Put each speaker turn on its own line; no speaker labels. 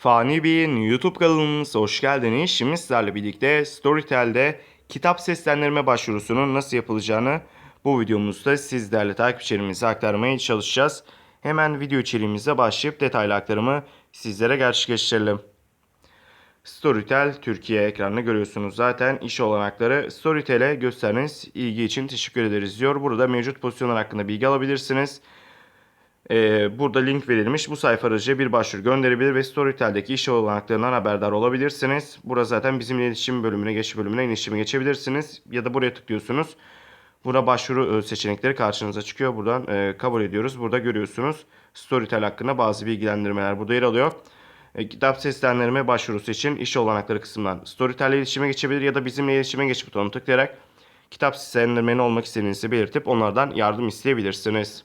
Fani Bey'in YouTube kanalımıza hoş geldiniz. Şimdi sizlerle birlikte Storytel'de kitap seslendirme başvurusunun nasıl yapılacağını bu videomuzda sizlerle takipçilerimize aktarmaya çalışacağız. Hemen video içeriğimize başlayıp detaylı aktarımı sizlere gerçekleştirelim. Storytel Türkiye ekranını görüyorsunuz zaten. İş olanakları Storytel'e gösterdiğiniz ilgi için teşekkür ederiz diyor. Burada mevcut pozisyonlar hakkında bilgi alabilirsiniz. Ee, burada link verilmiş. Bu sayfa aracılığıyla bir başvuru gönderebilir ve Storytel'deki iş olanaklarından haberdar olabilirsiniz. Burada zaten bizim iletişim bölümüne, geç bölümüne iletişime geçebilirsiniz. Ya da buraya tıklıyorsunuz. Burada başvuru e, seçenekleri karşınıza çıkıyor. Buradan e, kabul ediyoruz. Burada görüyorsunuz. Storytel hakkında bazı bilgilendirmeler burada yer alıyor. E, kitap seslendirme başvurusu için iş olanakları kısmından Storytel ile iletişime geçebilir ya da bizimle iletişime geç butonuna tıklayarak kitap seslendirmeni olmak istediğinizi belirtip onlardan yardım isteyebilirsiniz.